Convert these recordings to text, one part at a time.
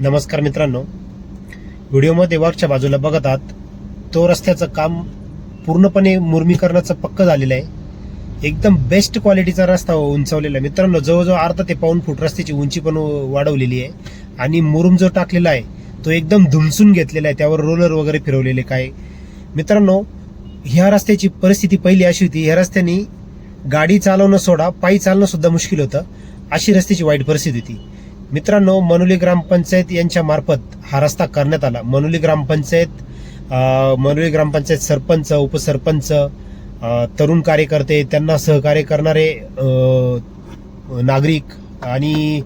नमस्कार मित्रांनो. व्हिडिओमध्ये वरच्या बाजूला बघत आहात तो रस्त्याचं काम पूर्णपणे मुर्मीकरणाचं पक्क झालेलं आहे. एकदम बेस्ट क्वालिटीचा रस्ता उंचावलेला आहे. मित्रांनो जवळजवळ अर्धा ते पाऊन फूट रस्त्याची उंची पण वाढवलेली आहे. आणि मुरुम जो टाकलेला आहे तो एकदम धुमसून घेतलेला आहे. त्यावर रोलर वगैरे फिरवलेले काय. मित्रांनो ह्या रस्त्याची परिस्थिती पहिली अशी होती ह्या रस्त्याने गाडी चालवणं सोडा पायी चालणं सुद्धा मुश्किल होतं. अशी रस्त्याची वाईट परिस्थिती होती. मित्रांनो मनोली ग्रामपंचायत यांच्या मार्फत हा रस्ता करण्यात आला. मनोली ग्रामपंचायत मनुली मनोली ग्रामपंचायत सरपंच उपसरपंच तरुण कार्यकर्ते त्यांना सहकार्य करणारे नागरिक आणि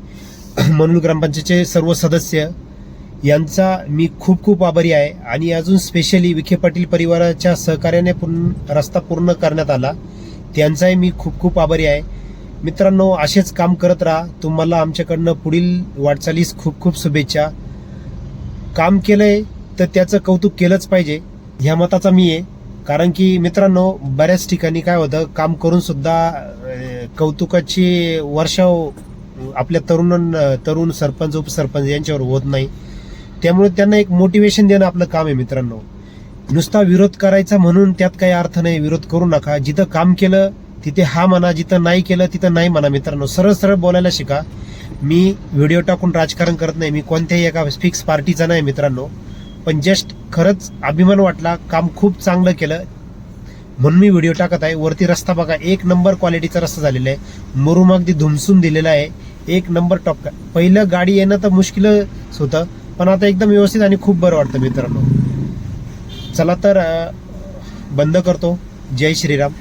मनोली ग्रामपंचायतचे सर्व सदस्य यांचा मी खूप खूप आभारी आहे. आणि अजून स्पेशली विखे पाटील परिवाराच्या सहकार्याने पूर्ण रस्ता पूर्ण करण्यात आला. त्यांचाही मी खूप खूप आभारी आहे. मित्रांनो असेच काम करत राहा. तुम्हाला आमच्याकडनं पुढील वाटचालीस खूप खूप शुभेच्छा. काम केलंय तर त्याचं कौतुक केलंच पाहिजे. ह्या मताचा मी आहे. कारण की मित्रांनो बऱ्याच ठिकाणी काय होतं काम करून सुद्धा कौतुकाची वर्षाव आपल्या तरुण तरुण सरपंच उपसरपंच यांच्यावर होत नाही. त्यामुळे त्यांना एक मोटिवेशन देणं आपलं काम आहे मित्रांनो. नुसता विरोध करायचा म्हणून त्यात काही अर्थ नाही. विरोध करू नका. जिथं काम केलं तिथे हा म्हणा जिथं नाही केलं तिथं नाही म्हणा. मित्रांनो सरळ सरळ बोलायला शिका. मी व्हिडिओ टाकून राजकारण करत नाही. मी कोणत्याही एका फिक्स पार्टीचा नाही मित्रांनो. पण जस्ट खरंच अभिमान वाटला काम खूप चांगलं केलं. म्हणून मी व्हिडिओ टाकत आहे. वरती रस्ता बघा एक नंबर क्वालिटीचा रस्ता झालेला आहे. मुरुम अगदी धुमसून दिलेला आहे. एक नंबर टॉप पहिलं गाडी येणं तर मुश्किलच होतं पण आता एकदम व्यवस्थित आणि खूप बरं वाटतं मित्रांनो. चला तर बंद करतो. जय श्रीराम.